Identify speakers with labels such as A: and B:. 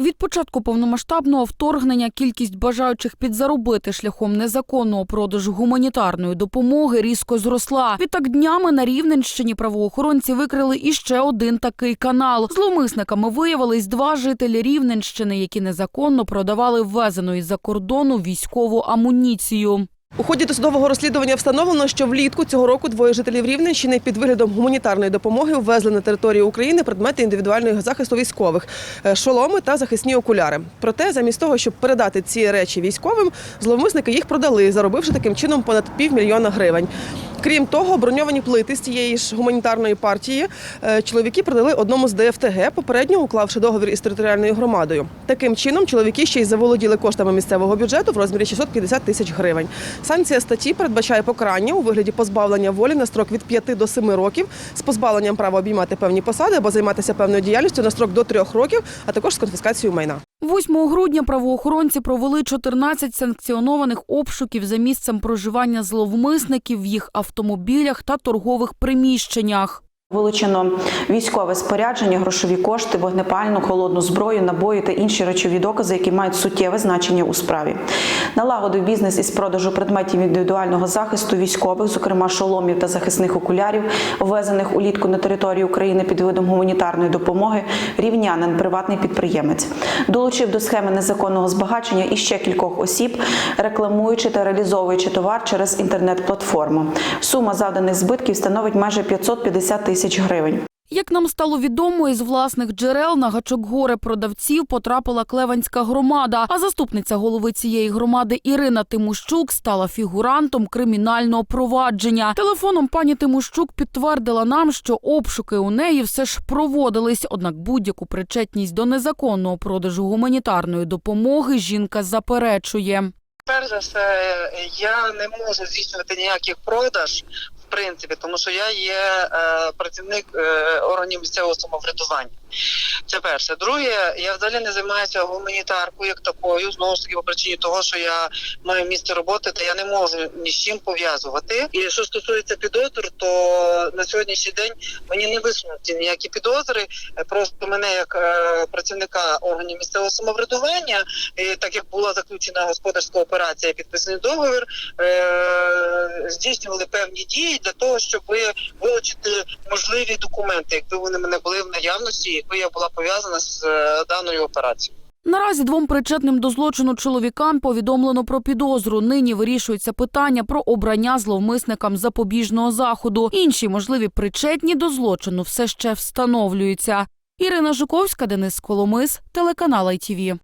A: Від початку повномасштабного вторгнення кількість бажаючих підзаробити шляхом незаконного продажу гуманітарної допомоги різко зросла. Відтак днями на Рівненщині правоохоронці викрили іще один такий канал. Зловмисниками виявились два жителі Рівненщини, які незаконно продавали ввезену із-за кордону військову амуніцію.
B: У ході досудового розслідування встановлено, що влітку цього року двоє жителів Рівненщини під виглядом гуманітарної допомоги ввезли на територію України предмети індивідуального захисту військових е, шоломи та захисні окуляри. Проте, замість того, щоб передати ці речі військовим, зловмисники їх продали, заробивши таким чином понад півмільйона гривень. Крім того, броньовані плити з цієї ж гуманітарної партії е, чоловіки продали одному з ДФТГ, попередньо уклавши договір із територіальною громадою. Таким чином, чоловіки ще й заволоділи коштами місцевого бюджету в розмірі 650 тисяч гривень. Санкція статті передбачає покарання у вигляді позбавлення волі на строк від 5 до 7 років з позбавленням права обіймати певні посади або займатися певною діяльністю на строк до 3 років, а також з конфіскацією майна.
A: 8 грудня правоохоронці провели 14 санкціонованих обшуків за місцем проживання зловмисників в їх автомобілях та торгових приміщеннях.
C: Вилучено військове спорядження, грошові кошти, вогнепальну, холодну зброю, набої та інші речові докази, які мають суттєве значення у справі. Налагодив бізнес із продажу предметів індивідуального захисту військових, зокрема шоломів та захисних окулярів, ввезених улітку на територію України під видом гуманітарної допомоги. Рівнянин, приватний підприємець, долучив до схеми незаконного збагачення іще кількох осіб, рекламуючи та реалізовуючи товар через інтернет-платформу. Сума завданих збитків становить майже 550 тисяч гривень.
A: Як нам стало відомо, із власних джерел на гачок горе продавців потрапила Клеванська громада. А заступниця голови цієї громади Ірина Тимощук стала фігурантом кримінального провадження. Телефоном пані Тимощук підтвердила нам, що обшуки у неї все ж проводились. Однак будь-яку причетність до незаконного продажу гуманітарної допомоги жінка заперечує.
D: Перш за все, я не можу здійснювати ніяких продаж, в принципі, тому що я є е, працівник е, органів місцевого самоврядування. Це перше. Друге, я взагалі не займаюся гуманітаркою як такою, знову ж таки по причині того, що я маю місце роботи, та я не можу ні з чим пов'язувати. І що стосується підозр, то на сьогоднішній день мені не висунуті ніякі підозри. Е, Просто мене як е, працівника органів місцевого самоврядування, так як була заключена господарська операція, підписаний договір, е, здійснювали певні дії для того, щоб вилучити можливі документи, якби вони мене були в наявності, якби я була пов'язана з даною операцією.
A: Наразі двом причетним до злочину чоловікам повідомлено про підозру. Нині вирішується питання про обрання зловмисникам запобіжного заходу. Інші можливі причетні до злочину все ще встановлюються. Ірина Жуковська, Денис Коломис, телеканал ITV.